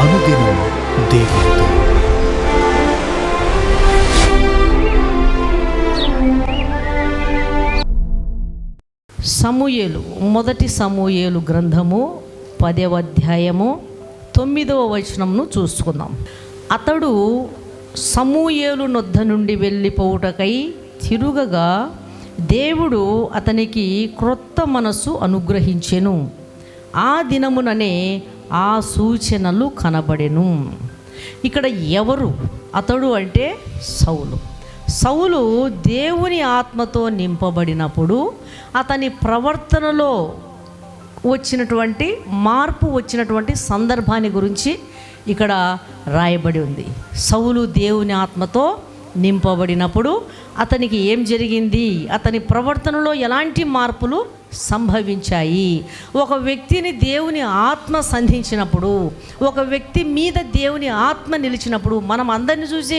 అనుదినం దేవునితో సమూయేలు మొదటి సమూయేలు గ్రంథము పదవ అధ్యాయము తొమ్మిదవ వచనంను చూసుకుందాం. అతడు సమూయేలు నొద్ద నుండి వెళ్ళిపోవుటకై తిరుగగా దేవుడు అతనికి క్రొత్త మనస్సు అనుగ్రహించెను. ఆ దినముననే ఆ సూచనలు కనబడెను. ఇక్కడ ఎవరు? అతడు అంటే సౌలు. సౌలు దేవుని ఆత్మతో నింపబడినప్పుడు అతని ప్రవర్తనలో వచ్చినటువంటి మార్పు వచ్చినటువంటి సందర్భాన్ని గురించి ఇక్కడ రాయబడి ఉంది. సౌలు దేవుని ఆత్మతో నింపబడినప్పుడు అతనికి ఏం జరిగింది? అతని ప్రవర్తనలో ఎలాంటి మార్పులు సంభవించాయి? ఒక వ్యక్తిని దేవుని ఆత్మ సంధించినప్పుడు ఒక వ్యక్తి మీద దేవుని ఆత్మ నిలిచినప్పుడు మనం అందరిని చూసి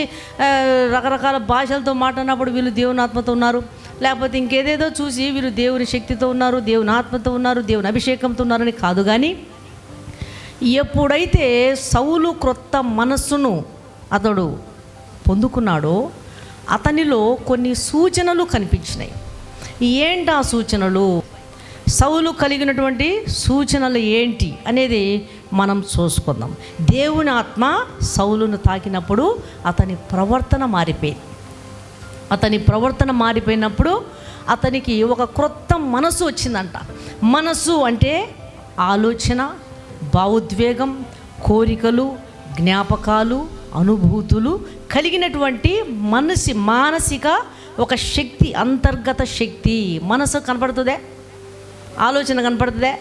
రకరకాల భాషలతో మాట్లాడినప్పుడు వీళ్ళు దేవుని ఆత్మతో ఉన్నారు. లేకపోతే ఇంకేదేదో చూసి వీళ్ళు దేవుని శక్తితో ఉన్నారు దేవుని ఆత్మతో ఉన్నారు దేవుని అభిషేకంతో ఉన్నారని కాదు కానీ ఎప్పుడైతే సౌలు క్రొత్త మనస్సును అతడు పొందుకున్నాడో అతనిలో కొన్ని సూచనలు కనిపించినాయి. ఏంటి ఆ సూచనలు? సౌలు కలిగినటువంటి సూచనలు ఏంటి అనేది మనం చూసుకుందాం. దేవుని ఆత్మ సౌలును తాకినప్పుడు అతని ప్రవర్తన మారిపోయింది. అతని ప్రవర్తన మారిపోయినప్పుడు అతనికి ఒక క్రొత్త మనసు వచ్చిందంట. మనసు అంటే ఆలోచన భావోద్వేగం కోరికలు జ్ఞాపకాలు అనుభూతులు కలిగినటువంటి మనసి మానసిక ఒక శక్తి అంతర్గత శక్తి. మనసు కనపడుతుందే? ఆలోచన కనపడుతుందే?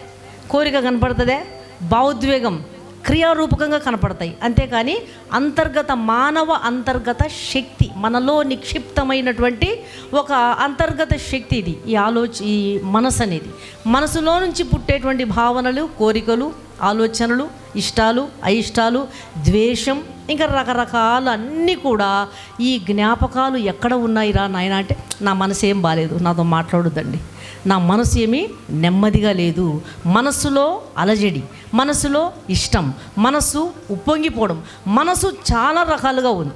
కోరిక కనపడుతుందే? భావోద్వేగం. క్రియారూపకంగా కనపడతాయి. అంతేకాని అంతర్గత మానవ అంతర్గత శక్తి మనలో నిక్షిప్తమైనటువంటి ఒక అంతర్గత శక్తి ఇది ఈ ఆలోచ ఈ మనసు అనేది. మనసులో నుంచి పుట్టేటువంటి భావనలు కోరికలు ఆలోచనలు ఇష్టాలు అయిష్టాలు ద్వేషం ఇంకా రకరకాలు అన్నీ కూడా ఈ జ్ఞాపకాలు ఎక్కడ ఉన్నాయి రా నాయన అంటే నా మనసు ఏం బాగాలేదు నాతో మాట్లాడొద్దండి. నా మనసు ఏమీ నెమ్మదిగా లేదు. మనసులో అలజడి మనసులో ఇష్టం మనసు ఉప్పొంగిపోవడం మనసు చాలా రకాలుగా ఉంది.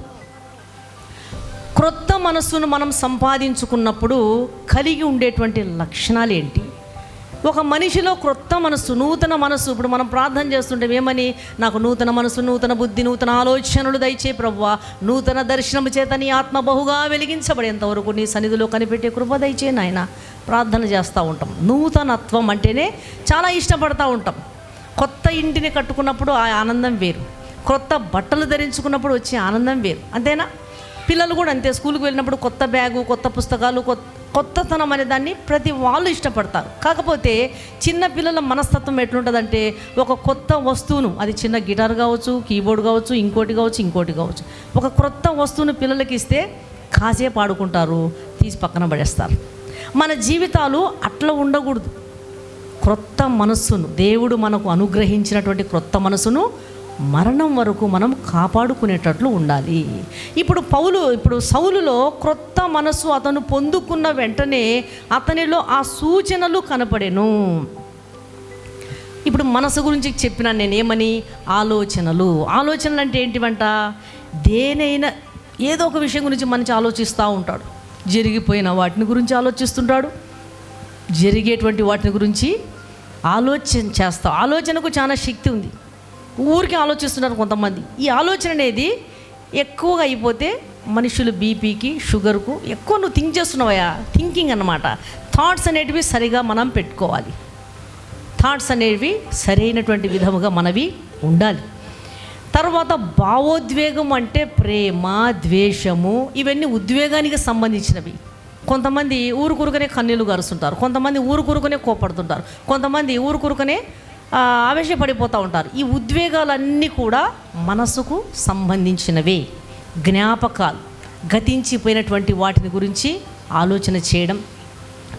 క్రొత్త మనస్సును మనం సంపాదించుకున్నప్పుడు కలిగి ఉండేటువంటి లక్షణాలు ఏంటి? ఒక మనిషిలో క్రొత్త మనస్సు నూతన మనస్సు. ఇప్పుడు మనం ప్రార్థన చేస్తుంటే ఏమని? నాకు నూతన మనస్సు నూతన బుద్ధి నూతన ఆలోచనలు దయచే ప్రభువ నూతన దర్శనము చేత నీ ఆత్మ బహుగా వెలిగించబడేంతవరకు నీ సన్నిధిలో కనిపెట్టే కృప దయచే నాయన. ప్రార్థన చేస్తూ ఉంటాం. నూతనత్వం అంటేనే చాలా ఇష్టపడతా ఉంటాం. కొత్త ఇంటిని కట్టుకున్నప్పుడు ఆ ఆనందం వేరు. కొత్త బట్టలు ధరించుకున్నప్పుడు వచ్చే ఆనందం వేరు. అంతేనా? పిల్లలు కూడా అంతే. స్కూల్కి వెళ్ళినప్పుడు కొత్త బ్యాగు కొత్త పుస్తకాలు కొత్త కొత్తతనం అనే దాన్ని ప్రతి వాళ్ళు ఇష్టపడతారు. కాకపోతే చిన్న పిల్లల మనస్తత్వం ఎట్లుంటుందంటే ఒక కొత్త వస్తువును అది చిన్న గిటార్ కావచ్చు కీబోర్డ్ కావచ్చు ఇంకోటి కావచ్చు ఇంకోటి కావచ్చు ఒక క్రొత్త వస్తువును పిల్లలకి ఇస్తే కాసేపు ఆడుకుంటారు తీసి పక్కన పడేస్తారు. మన జీవితాలు అట్లా ఉండకూడదు. క్రొత్త మనస్సును దేవుడు మనకు అనుగ్రహించినటువంటి క్రొత్త మనసును మరణం వరకు మనం కాపాడుకునేటట్లు ఉండాలి. ఇప్పుడు పౌలు ఇప్పుడు సౌలులో క్రొత్త మనస్సు అతను పొందుకున్న వెంటనే అతనిలో ఆ సూచనలు కనపడెను. ఇప్పుడు మనసు గురించి చెప్పిన నేనేమని? ఆలోచనలు. ఆలోచనలు అంటే ఏంటివంట? దేనైనా ఏదో ఒక విషయం గురించి మంచి ఆలోచిస్తూ ఉంటాడు. జరిగిపోయిన వాటిని గురించి ఆలోచిస్తుంటాడు. జరిగేటువంటి వాటిని గురించి ఆలోచన చేస్తా. ఆలోచనకు చాలా శక్తి ఉంది. ఊరికి ఆలోచిస్తున్నారు కొంతమంది. ఈ ఆలోచన అనేది ఎక్కువగా అయిపోతే మనుషులు బీపీకి షుగర్కు ఎక్కువ నువ్వు థింక్ చేస్తున్నావయా థింకింగ్ అన్నమాట. థాట్స్ అనేటివి సరిగా మనం పెట్టుకోవాలి. థాట్స్ అనేవి సరైనటువంటి విధముగా మనవి ఉండాలి. తర్వాత భావోద్వేగం అంటే ప్రేమ ద్వేషము ఇవన్నీ ఉద్వేగానికి సంబంధించినవి. కొంతమంది ఊరు కురుకనే కన్నీళ్ళు గారుస్తుంటారు. కొంతమంది ఊరుకురుకనే కోపడుతుంటారు. కొంతమంది ఊరుకురుకనే ఆవేశపడిపోతూ ఉంటారు. ఈ ఉద్వేగాలన్నీ కూడా మనసుకు సంబంధించినవే. జ్ఞాపకాలు గతించిపోయినటువంటి వాటిని గురించి ఆలోచన చేయడం.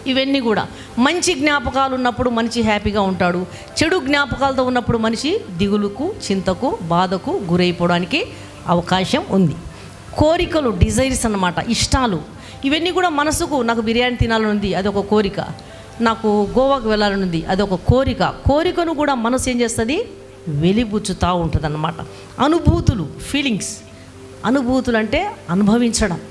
ఇవన్నీ కూడా మంచి జ్ఞాపకాలు ఉన్నప్పుడు మనిషి హ్యాపీగా ఉంటాడు. చెడు జ్ఞాపకాలతో ఉన్నప్పుడు మనిషి దిగులుకు చింతకు బాధకు గురైపోవడానికి అవకాశం ఉంది. కోరికలు డిజైర్స్ అన్నమాట ఇష్టాలు. ఇవన్నీ కూడా మనసుకు నాకు బిర్యానీ తినాలని ఉంది అది ఒక కోరిక. నాకు గోవాకు వెళ్ళాలని ఉంది అది ఒక కోరిక. కోరికను కూడా మనసు ఏం చేస్తుంది? వెలిబుచ్చుతూ ఉంటుంది అన్నమాట అనుభూతులు ఫీలింగ్స్ అనుభూతులు అంటే అనుభవించడం.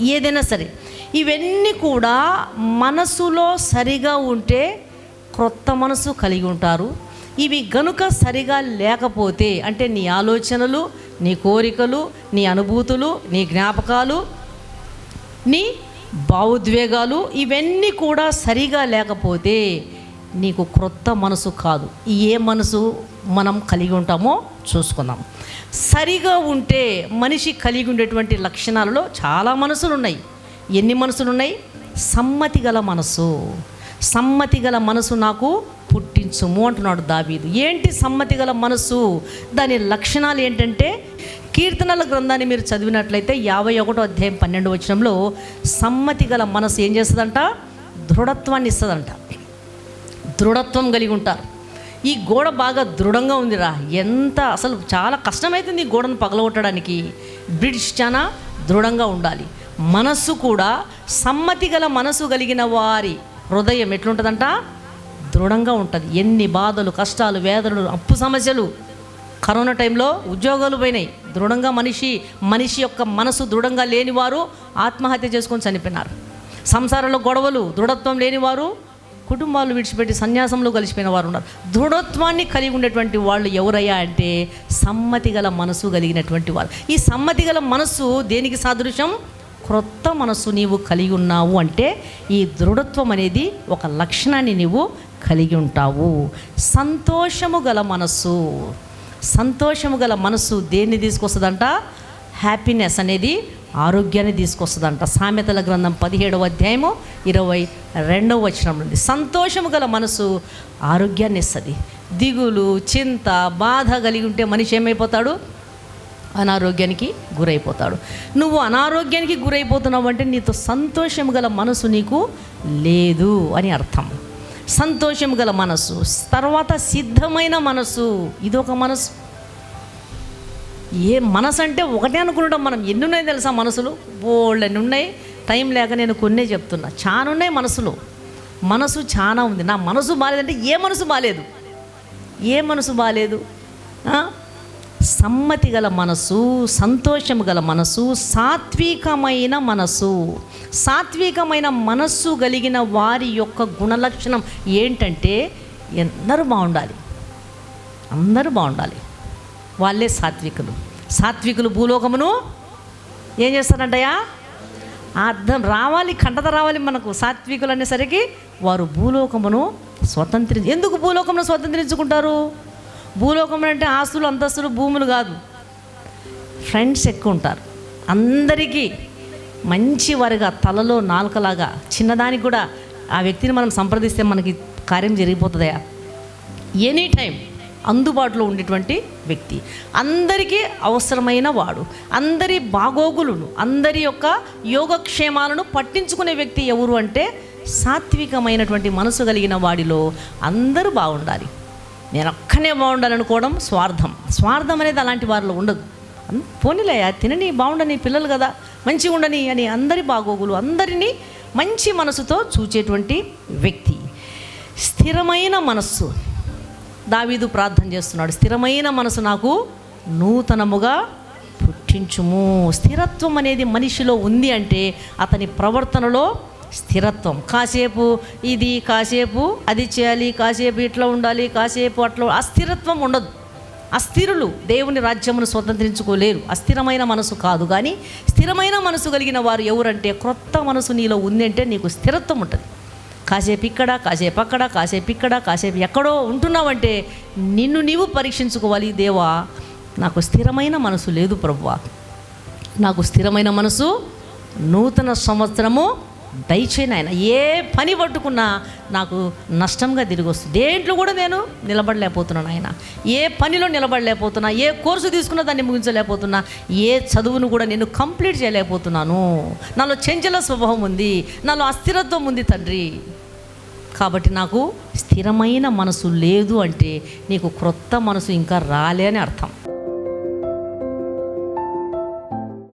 ఏదైనా సరే. ఇవన్నీ కూడా మనసులో సరిగా ఉంటే క్రొత్త మనసు కలిగి ఉంటారు. ఇవి గనుక సరిగా లేకపోతే అంటే నీ ఆలోచనలు నీ కోరికలు నీ అనుభూతులు నీ జ్ఞాపకాలు నీ భావోద్వేగాలు ఇవన్నీ కూడా సరిగా లేకపోతే నీకు క్రొత్త మనసు కాదు. ఏ మనసు మనం కలిగి ఉంటామో చూసుకుందాం. సరిగా ఉంటే మనిషి కలిగి ఉండేటువంటి లక్షణాలలో చాలా మనసులు ఉన్నాయి ఎన్ని మనసులు ఉన్నాయి సమ్మతి గల మనసు. సమ్మతి గల మనసు నాకు పుట్టించుము అంటున్నాడు దావీదు. ఏంటి సమ్మతి గల మనసు? దాని లక్షణాలు ఏంటంటే కీర్తనల గ్రంథాన్ని మీరు చదివినట్లయితే యాభై ఒకటో అధ్యాయం పన్నెండు వచనంలో సమ్మతి గల మనసు ఏం చేస్తుందంట? దృఢత్వాన్ని ఇస్తుందంట. దృఢత్వం కలిగి ఉంటారు. ఈ గోడ బాగా దృఢంగా ఉందిరా. ఎంత అసలు చాలా కష్టమవుతుంది ఈ గోడను పగలగొట్టడానికి. బ్రిడ్జ్ చాలా దృఢంగా ఉండాలి. మనస్సు కూడా సమ్మతి గల మనసు కలిగిన వారి హృదయం ఎట్లుంటుందంట? దృఢంగా ఉంటుంది. ఎన్ని బాధలు కష్టాలు వేదనలు అప్పు సమస్యలు. కరోనా టైంలో ఉద్యోగాలు పోయినాయి. దృఢంగా మనిషి మనిషి యొక్క మనసు దృఢంగా లేనివారు ఆత్మహత్య చేసుకొని చనిపోయినారు. సంసారంలో గొడవలు దృఢత్వం లేనివారు కుటుంబాలు విడిచిపెట్టి సన్యాసంలో కలిసిపోయిన వారు ఉన్నారు. దృఢత్వాన్ని కలిగి ఉండేటువంటి వాళ్ళు ఎవరయ్యా అంటే సమ్మతి గల మనసు కలిగినటువంటి వారు. ఈ సమ్మతి గల మనస్సు దేనికి సాదృశ్యం? క్రొత్త మనస్సు నీవు కలిగి ఉన్నావు అంటే ఈ దృఢత్వం అనేది ఒక లక్షణాన్ని నీవు కలిగి ఉంటావు. సంతోషము గల మనస్సు. సంతోషము గల మనసు దేన్ని తీసుకొస్తుందంట? హ్యాపీనెస్ అనేది ఆరోగ్యాన్ని తీసుకొస్తుందంట. సామెతల గ్రంథం పదిహేడవ అధ్యాయము ఇరవై రెండవ వచనం నుండి. సంతోషము గల మనసు ఆరోగ్యాన్ని ఇస్తుంది. దిగులు చింత బాధ కలిగి ఉంటే మనిషి ఏమైపోతాడు? అనారోగ్యానికి గురైపోతాడు. నువ్వు అనారోగ్యానికి గురైపోతున్నావు అంటే నీతో సంతోషం గల మనసు నీకు లేదు అని అర్థం. సంతోషం గల మనసు తర్వాత సిద్ధమైన మనసు ఇదొక మనసు ఏ మనసు అంటే ఒకటే అనుకుంటాం మనం ఎన్ని ఉన్నాయి తెలుసా మనసులు? బోళ్ళని ఉన్నాయి టైం లేక నేను కొన్నే చెప్తున్నా. చాలా ఉన్నాయి మనసులో. మనసు చాలా ఉంది. నా మనసు బాగాలేదంటే ఏ మనసు బాగాలేదు ఏ మనసు బాగాలేదు సమ్మతి గల మనసు సంతోషము గల మనసు సాత్వికమైన మనసు. సాత్వికమైన మనస్సు కలిగిన వారి యొక్క గుణలక్షణం ఏంటంటే అందరూ బాగుండాలి. అందరూ బాగుండాలి. వాళ్ళే సాత్వికులు. సాత్వికులు భూలోకమును ఏం చేస్తారంటయ్యా? అర్థం రావాలి కంటత రావాలి మనకు. సాత్వికులు అనేసరికి వారు భూలోకమును స్వతంత్రి ఎందుకు భూలోకమును స్వతంత్రించుకుంటారు? భూలోకం అంటే ఆస్తులు అంతస్తులు భూములు కాదు. ఫ్రెండ్స్ ఎక్కువ ఉంటారు. అందరికీ మంచి వారిగా తలలో నాలుకలాగా చిన్నదానికి కూడా ఆ వ్యక్తిని మనం సంప్రదిస్తే మనకి కార్యం జరిగిపోతుందయా ఎనీ టైం అందుబాటులో ఉండేటువంటి వ్యక్తి. అందరికీ అవసరమైన వాడు. అందరి బాగోగులను అందరి యొక్క యోగక్షేమాలను పట్టించుకునే వ్యక్తి ఎవరు అంటే సాత్వికమైనటువంటి మనసు కలిగిన వాడిలో అందరూ బాగుండాలి. నేను ఒక్కనే బాగుండాలనుకోవడం స్వార్థం. స్వార్థం అనేది అలాంటి వారిలో ఉండదు. పోనీలే తినని బాగుండని పిల్లలు కదా. మంచిగా ఉండని అని అందరి బాగోగులు అందరినీ మంచి మనసుతో చూచేటువంటి వ్యక్తి. స్థిరమైన మనస్సు. దావీదు ప్రార్థన చేస్తున్నాడు స్థిరమైన మనసు నాకు నూతనముగా పుట్టించుము. స్థిరత్వం అనేది మనిషిలో ఉంది అంటే అతని ప్రవర్తనలో స్థిరత్వం. కాసేపు ఇది కాసేపు అది చేయాలి కాసేపు ఇట్లా ఉండాలి కాసేపు అట్లా అస్థిరత్వం ఉండదు. అస్థిరులు దేవుని రాజ్యమును స్వతంత్రించుకోలేరు. అస్థిరమైన మనసు కాదు. కానీ స్థిరమైన మనసు కలిగిన వారు ఎవరంటే క్రొత్త మనసు నీలో ఉందంటే నీకు స్థిరత్వం ఉంటుంది. కాసేపు ఇక్కడ కాసేపు అక్కడ కాసేపు ఇక్కడ కాసేపు ఎక్కడో ఉంటున్నావంటే నిన్ను నీవు పరీక్షించుకోవాలి. దేవా నాకు స్థిరమైన మనసు లేదు ప్రభువా. నాకు స్థిరమైన మనసు నూతన సంవత్సరము దయచేయను ఆయన ఏ పని పట్టుకున్నా నాకు నష్టంగా తిరిగి వస్తుంది. దేంట్లో కూడా నేను నిలబడలేకపోతున్నాను ఆయన ఏ పనిలో నిలబడలేకపోతున్నా ఏ కోర్సు తీసుకున్నా దాన్ని ముగించలేకపోతున్నా ఏ చదువును కూడా నేను కంప్లీట్ చేయలేకపోతున్నాను. నాలో చెంచల స్వభావం ఉంది నాలో అస్థిరత్వం ఉంది తండ్రి. కాబట్టి నాకు స్థిరమైన మనసు లేదు అంటే నీకు క్రొత్త మనసు ఇంకా రాలే అని అర్థం.